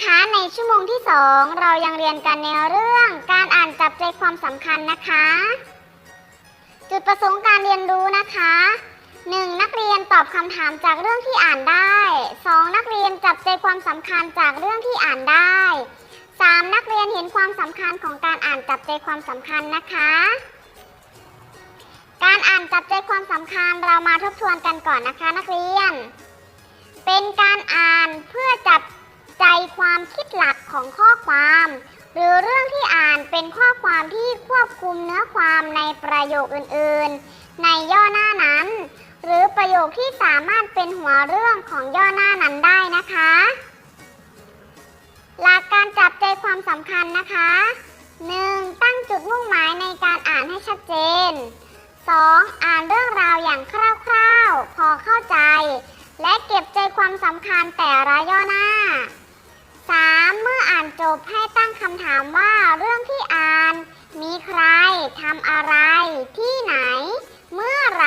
นะคะในชั่วโมงที่ 2 เรายังเรียนกันในเรื่องการอ่านจับใจความสำคัญนะคะ จุดประสงค์การเรียนรู้นะคะ 1. นักเรียนตอบคำถามจากเรื่องที่อ่านได้ 2. นักเรียนจับใจความสำคัญจากเรื่องที่อ่านได้ 3. นักเรียนเห็นความสำคัญของการอ่านจับใจความสำคัญนะคะ การอ่านจับใจความสำคัญเรามาทบทวนกันก่อนนะคะ นักเรียน เป็นการอ่านเพื่อจับ คิดหลักของข้อความ หรือเรื่องที่อ่านเป็นข้อความที่ควบคุมเนื้อความในประโยคอื่นๆ ในย่อหน้านั้น หรือประโยคที่สามารถเป็นหัวเรื่องของย่อหน้านั้นได้นะคะ หลักการจับใจความสำคัญนะคะ 1. ตั้งจุดมุ่งหมายในการอ่านให้ชัดเจน 2. อ่านเรื่องราวอย่างคร่าวๆ พอเข้าใจ และเก็บใจความสำคัญแต่ละย่อหน้า มื่ออ่านจบให้ตั้งคำถามว่าเรื่องที่อ่าน มีใครทำอะไร ที่ไหน เมื่อไหร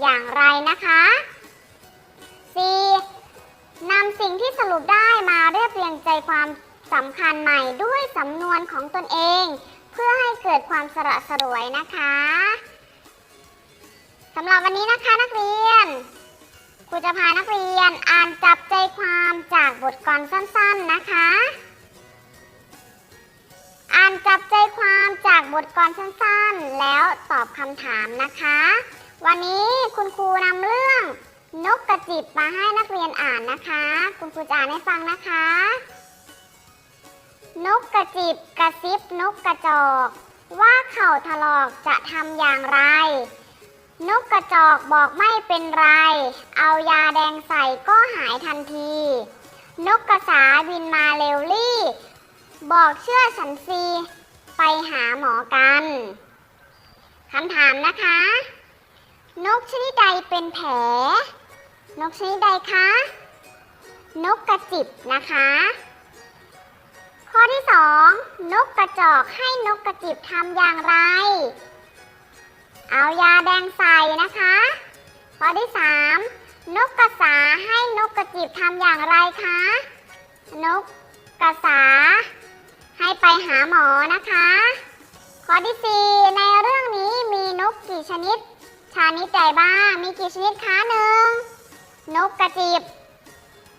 อย่างไรนะคะ 4. นำสิ่งที่สรุปได้มาเรียบเรียงใจความสำคัญใหม่ด้วยสำนวนของตนเอง เพื่อให้เกิดความสระสรวยนะคะสำหรับวันนี้นะคะนักเรียนครูจะพานักเรียนอ่านจับใจความจากบทกลอนสั้น ๆนะคะ อ่านจับใจความจากบทกลอนสั้นๆ แล้วตอบคำถามนะคะ วันนี้คุณครูนำเรื่องนกกระจิบมาให้นักเรียนอ่านนะคะ คุณครูจะอ่านให้ฟังนะคะ นกกระจิบกระซิบนกกระจอก ว่าเข่าถลอกจะทำอย่างไร นกกระจอกบอกไม่เป็นไร เอายาแดงใส่ก็หายทันที นกกระสาบินมาเร็วลี่ บอกเชื่อฉันซีไปหาหมอกันคำถามนะคะ นกชนิดใดเป็นแผล นกชนิดใดคะ นกกระจิบนะคะ ข้อที่สองนกกระจอกให้นกกระจิบทำอย่างไร เอายาแดงใส่นะคะ ข้อที่สามนกกระสาให้นกกระจิบทำอย่างไรคะ นกกระสา ให้ไปหาหมอนะคะ ข้อที่สี่ในเรื่องนี้มีนกกี่ชนิด ชนิดใดบ้าง มีกี่ชนิดคะหนึ่งนกกระจิบ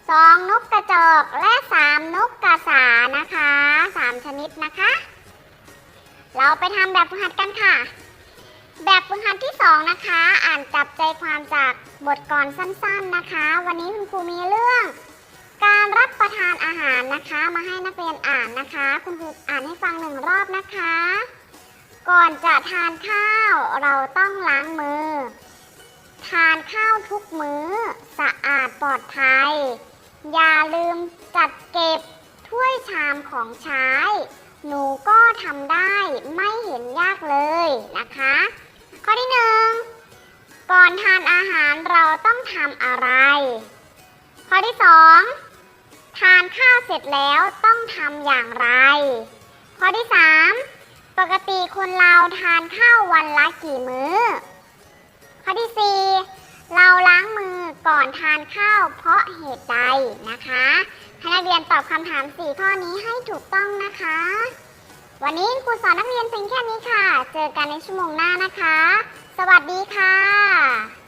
สองนกกระจอกและสามนกกระสานะคะสามชนิดนะคะ เราไปทำแบบฝึกหัดกันค่ะ แบบฝึกหัดที่สองนะคะ อ่านจับใจความจากบทกลอนสั้นๆนะคะ วันนี้คุณครูมีเรื่องานอาหารนะคะ มาให้นักเรียนอ่านนะคะ คุณครูอ่านให้ฟังหนึ่งรอบนะคะ ก่อนจะทานข้าวเราต้องล้างมือ ทานข้าวทุกมื้อ สะอาดปลอดภัย อย่าลืมจัดเก็บถ้วยชามของใช้ หนูก็ทำได้ไม่เห็นยากเลยนะคะ ข้อที่หนึ่งก่อนทานอาหารเราต้องทำอะไร ข้อที่สองานข้าวเสร็จแล้วต้องทำอย่างไร ข้อที่สามปกติคนเราทานข้าววันละกี่มื้อ ข้อที่สี่เราล้างมือก่อนทานข้าวเพราะเหตุใดนะคะให้นักเรียนตอบคำถาม 4 ข้อนี้ให้ถูกต้องนะคะ วันนี้ครูสอนนักเรียนเพียงแค่นี้ค่ะ เจอกันในชั่วโมงหน้านะคะ สวัสดีค่ะ